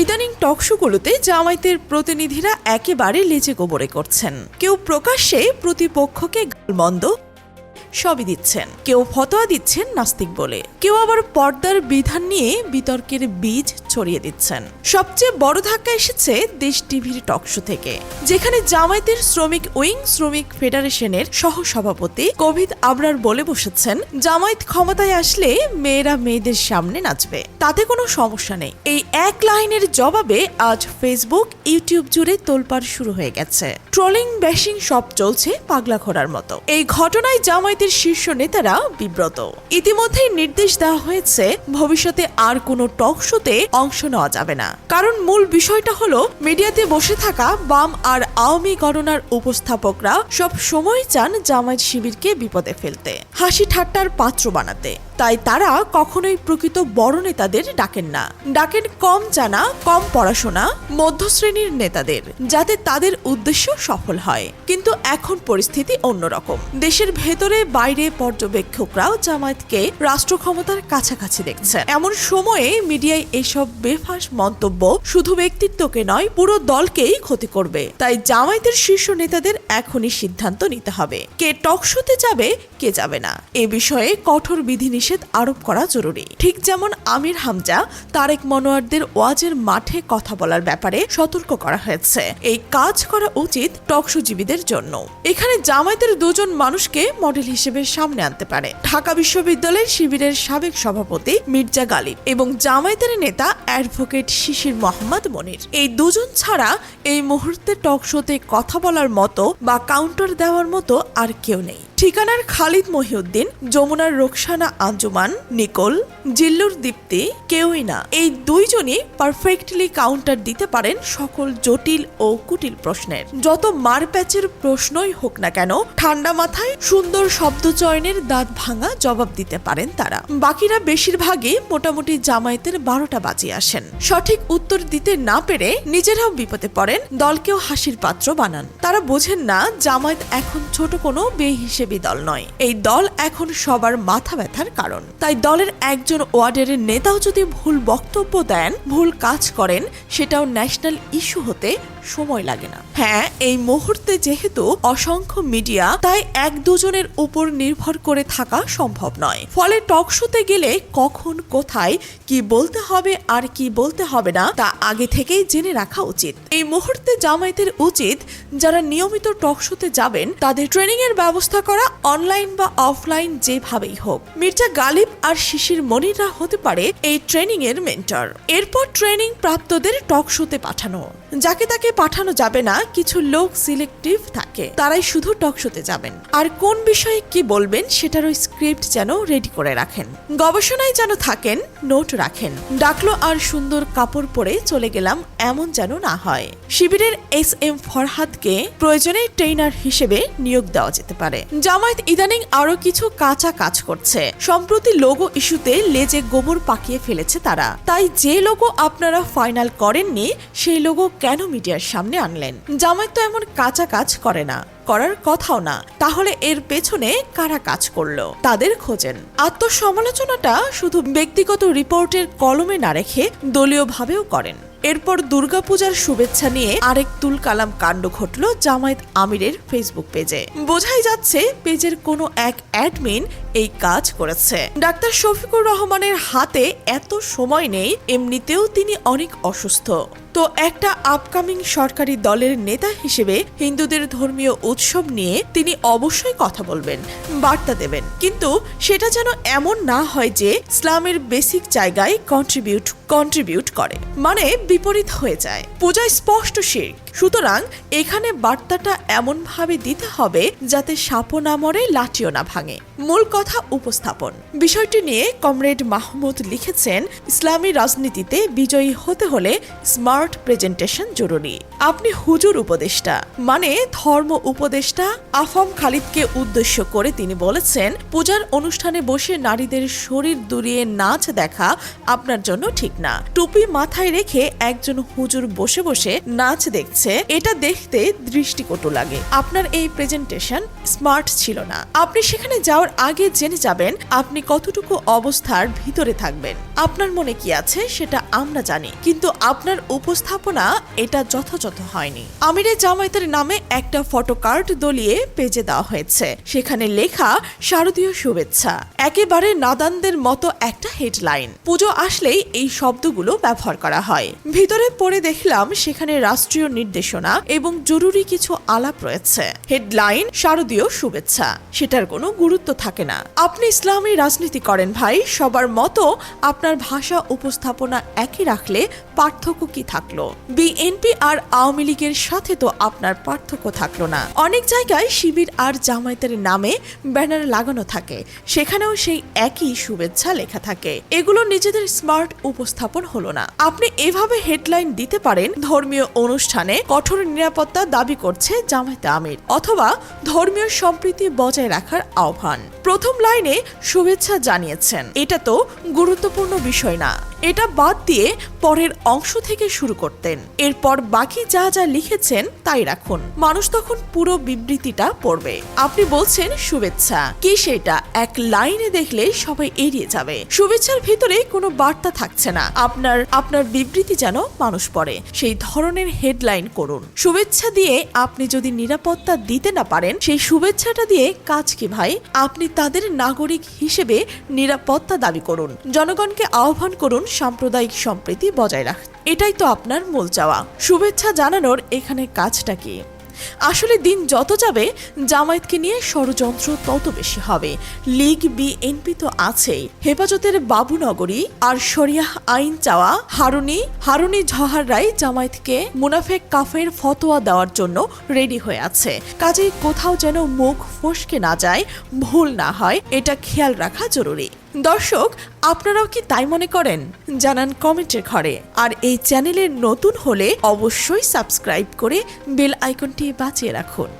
ইদানিং টকশোগুলোতে জামায়াতের প্রতিনিধিরা একেবারে লেজে গোবরে করছেন। কেউ প্রকাশ্যে প্রতিপক্ষকে গালমন্দ সবই দিচ্ছেন। কেউ ফতোয়া দিচ্ছেন নাস্তিক বলে। কেউ আবার পর্দার বিধান নিয়ে বিতর্কের বীজ ছড়িয়ে দিচ্ছেন। সবচেয়ে বড় ধাক্কা এসেছে দেশ টিভির টকশো থেকে, যেখানে জামায়াতের শ্রমিক উইং, শ্রমিক ফেডারেশনের সহসভাপতি কোভিদ আবরার বলে বসেছেন, জামায়াত ক্ষমতায় আসলে মেয়েরা মেয়েদের সামনে নাচবে। তাতে কোনো সমস্যা নেই। এই এক লাইনের জবাবে আজ ফেসবুক, ইউটিউব জুড়ে তোলপাড় শুরু হয়ে গেছে। ট্রলিং ব্যাশিং সব চলছে পাগলা ঘোড়ার মতো। এই ঘটনায় জামায়াতের শীর্ষ নেতারা বিব্রত। ইতিমধ্যেই নির্দেশ দেওয়া হয়েছে, ভবিষ্যতে আর কোনো টক শোতে অংশ নেওয়া যাবে না। কারণ মূল বিষয়টা হলো মিডিয়াতে বসে থাকা বাম আর আওয়ামী গণনার উপস্থাপকরা সব সময় চান জামায়াত শিবিরকে বিপদে ফেলতে। হাসি ঠাট্টার পাত্র বানাতে। তাই তারা কখনোই প্রকৃত বড় নেতাদের ডাকেন না। ডাকেন কম জানা, কম পড়াশোনা, মধ্যশ্রেণীর নেতাদের, যাতে তাদের উদ্দেশ্য সফল হয়। কিন্তু এখন পরিস্থিতি অন্যরকম। দেশের ভেতরে বাইরে পর্যবেক্ষকরাও জামায়াতকে রাষ্ট্র ক্ষমতার কাছাকাছি দেখছেন এমন সময়ে মিডিয়ায় এসব বেফাস মন্তব্য শুধু ব্যক্তিত্বকে নয়, পুরো দলকেই ক্ষতি করবে। তাই জামায়াতের শীর্ষ নেতাদের এখনই সিদ্ধান্ত নিতে হবে। কে টকশোতে যাবে, কে যাবে না। এ বিষয়ে কঠোর বিধিনিষেধ আরোপ করা জরুরি। ঠিক যেমন আমির হামজা, তারেক মনোয়ারদের ওয়াজের মাঠে কথা বলার ব্যাপারে সতর্ক করা হয়েছে। এই কাজ করা উচিত টকশোজীবীদের জন্য। এখানে জামায়াতের দুজন মানুষকে মডেল হিসেবে সামনে আনতে পারে। ঢাকা বিশ্ববিদ্যালয়ের শিবিরের সাবেক সভাপতি মির্জা গালিব এবং জামায়াতের নেতা অ্যাডভোকেট শিশির মোহাম্মদ মনির। এই দুজন ছাড়া এই মুহূর্তে টকশোতে কথা বলার মতো বা কাউন্টার দেওয়ার মতো আর কেউ নেই। ঠিকানার খালিদ মহিউদ্দিন, যমুনার রোকসানা আঞ্জুমান, নিকোল, জিল্লুর দীপ্তি, কেউই না। এই দুইজনই পারফেক্টলি কাউন্টার দিতে পারেন সকল জটিল ও কুটিল প্রশ্নের। যত মারপ্যাচের প্রশ্নই হোক না কেন, ঠান্ডা মাথায় সুন্দর শব্দ চয়নের দাঁত ভাঙা জবাব দিতে পারেন তারা। বাকিরা বেশিরভাগই মোটামুটি জামায়াতের বারোটা বাজিয়ে আসেন। সঠিক উত্তর দিতে না পেরে নিজেরাও বিপদে পড়েন, দলকেও হাসির পাত্র বানান। তারা বোঝেন না, জামায়াত এখন ছোট কোনো বেহিসেবি দল নয়। এই দল এখন সবার মাথা ব্যথার কারণ। তাই দলের একজন ওয়ার্ডের নেতাও যদি ভুল বক্তব্য দেন, ভুল কাজ করেন, সেটাও ন্যাশনাল ইস্যু হতে সময় লাগে না। হ্যাঁ এই মুহূর্তে যেহেতু অসংখ্য মিডিয়া তাই এক দুজনের উপর নির্ভর করে থাকা সম্ভব নয়। ফলে টক শোতে গেলে কখন, কোথায়, কি বলতে হবে আর কি বলতে হবে না তা আগে থেকেই জেনে রাখা উচিত। এই মুহূর্তে জামায়াতের উচিত যারা নিয়মিত টক শোতে যাবেন তাদের ট্রেনিং এর ব্যবস্থা করা অনলাইন বা অফলাইন যেভাবেই হোক। মির্জা গালিব আর শিশির মনিররা হতে পারে এই ট্রেনিং এর মেন্টর। এরপর ট্রেনিং প্রাপ্তদের টক শোতে পাঠানো। যাকে তাকে পাঠানো যাবে না, কিছু লোক সিলেক্টিভ থাকে, তারাই শুধু টক শোতে যাবেন। আর কোন বিষয়ে কি বলবেন, সেটারও স্ক্রিপ্ট যেন রেডি করে রাখেন। গবেষণায় যেন থাকেন নোট রাখেন। ডাকলো আর সুন্দর কাপড় পরে চলে গেলাম, এমন যেন না হয়। শিবিরের এস এম ফরহাদকে প্রয়োজনে ট্রেনার হিসেবে নিয়োগ দেওয়া যেতে পারে। জামায়াত ইদানিং আরও কিছু কাঁচা কাজ করছে। সম্প্রতি লোগো ইস্যুতে লেজে গোবর পাকিয়ে ফেলেছে তারা। তাই যে লোগো আপনারা ফাইনাল করেননি, সেই লোগো কেন মিডিয়ার সামনে আনলেন। জামায়াত তো এমন কাঁচা কাজ করে না, করার কথাও না। তাহলে এর পেছনে কারা কাজ করল? তাদের খোঁজেন। আত্মসমালোচনাটা শুধু ব্যক্তিগত রিপোর্টের কলমে না রেখে দলীয়ভাবেও করেন। এরপর দুর্গাপূজার শুভেচ্ছা নিয়ে আরেক তুল কালাম কাণ্ড ঘটল জামায়াত আমিরের ফেসবুক পেজে। বোঝাই যাচ্ছে পেজের কোনো এক অ্যাডমিন এই কাজ করেছে। ডাক্তার শফিকুর রহমানের হাতে এত সময় নেই, এমনিতেও তিনি অনেক অসুস্থ। তো একটা আপকামিং সরকারি দলের নেতা হিসেবে হিন্দুদের ধর্মীয় উৎসব নিয়ে তিনি অবশ্যই কথা বলবেন, বার্তা দেবেন। কিন্তু সেটা যেন এমন না হয় যে ইসলামের বেসিক জায়গায় কন্ট্রিবিউট কন্ট্রিবিউট করে। মানে বিপরীত হয়ে যায়। পূজায় স্পষ্ট শির্ক। সুতরাং এখানে বার্তাটা এমনভাবে দিতে হবে যাতে সাপও না মরে, লাঠিও না ভাঙে। মূল কথা উপস্থাপন। বিষয়টি নিয়ে কমরেড মাহমুদ লিখেছেন, ইসলামী রাজনীতিতে বিজয়ী হতে হলে স্মার্ট প্রেজেন্টেশন জরুরি। আপনি হুজুর উপদেষ্টা। মানে ধর্ম উপদেষ্টা আফম খালিদকে উদ্দেশ্য করে তিনি বলেছেন, পূজার অনুষ্ঠানে বসে নারীদের শরীর দুরিয়ে নাচ দেখা আপনার জন্য ঠিক না। টুপি মাথায় রেখে একজন হুজুর বসে বসে নাচ দেখছেন। হয়েছে এটা দেখতে দৃষ্টিকটু লাগে। আপনার এই প্রেজেন্টেশন স্মার্ট ছিল না। আপনি সেখানে যাওয়ার আগে জেনে যাবেন আপনি কতটুকু অবস্থার ভিতরে থাকবেন। আপনার মনে কি আছে সেটা আমরা জানি, কিন্তু আপনার উপস্থাপনা এটা যথাযথ হয়নি। আমিরের জামায়াতের নামে একটা ফটো কার্ড দলিয়ে পেজে দেওয়া হয়েছে। সেখানে লেখা, শারদীয় শুভেচ্ছা। একেবারে নাদানদের মতো একটা হেডলাইন পুজো আসলেই এই শব্দগুলো ব্যবহার করা হয়। ভিতরে পড়ে দেখলাম সেখানে রাষ্ট্রীয় নির্দেশনা এবং জরুরি কিছু আলাপ রয়েছে। হেডলাইন, শারদীয় শুভেচ্ছা। সেটার কোনো গুরুত্ব থাকে না। আপনি ইসলামী রাজনীতি করেন ভাই, সবার মতো আপনার ভাষা উপস্থাপনা একই রাখলে পার্থক্য কি থাকল? বিএনপি আর আওয়ামী লীগের সাথে তো আপনার পার্থক্য থাকল না। অনেক জায়গায় শিবির আর জামায়াতের নামে ব্যানার লাগানো থাকে। সেখানেও সেই একই শুভেচ্ছা লেখা থাকে। এগুলো নিজেদের স্মার্ট উপস্থাপন হলো না। আপনি এভাবে হেডলাইন দিতে পারেন ধর্মীয় অনুষ্ঠানে কঠোর নিরাপত্তা দাবি করছে জামায়াতে আমির, অথবা ধর্মীয় সম্প্রীতি বজায় রাখার আহ্বান। প্রথম লাইনে শুভেচ্ছা জানিয়েছেন। এটা তো গুরুত্বপূর্ণ বিষয় না। এটা বাদ দিয়ে পরের অংশ থেকে শুরু করতেন। এরপর বাকি যা যা লিখেছেন তাই রাখুন। মানুষ তখন পুরো বিবৃতিটা পড়বে। আপনি বলছেন শুভেচ্ছা। কি সেটা? এক লাইনে দেখলে সবাই এড়িয়ে যাবে। শুভেচ্ছার ভিতরে কোনো বার্তা থাকছে না। আপনার আপনার বিবৃতি যেন মানুষ পড়ে। সেই ধরনের হেডলাইন করুন। শুভেচ্ছা দিয়ে আপনি যদি নিরাপত্তা দিতে না পারেন, সেই শুভেচ্ছাটা দিয়ে কাজ কি ভাই? আপনি তাদের নাগরিক হিসেবে নিরাপত্তা দাবি করুন। জনগণকে আহ্বান করুন সাম্প্রদায়িক সম্প্রীতি বজায় রাখ। এটাই তো আপনার মূল চাওয়া। শুভেচ্ছা জানানোর এখানে কাজটা কি? আসলে দিন যত যাবে, জামায়াতকে নিয়ে ষড়যন্ত্র তত বেশি হবে। লীগ, বিএনপি তো আছেই। হেফাজতের বাবুনগরী আর শরিয়াহ আইন চাওয়া হারুনি হারুনি জহার রায় জামায়াতকে মুনাফেক কাফের ফতোয়া দেওয়ার জন্য রেডি হয়ে আছে। কাজেই কোথাও যেন মুখ ফসকে না যায়, ভুল না হয়, এটা খেয়াল রাখা জরুরি। দর্শক, আপনারাও কি তাই মনে করেন? জানান কমেন্টের ঘরে। আর এই চ্যানেলের নতুন হলে অবশ্যই সাবস্ক্রাইব করে বেল আইকনটি বাঁচিয়ে রাখুন।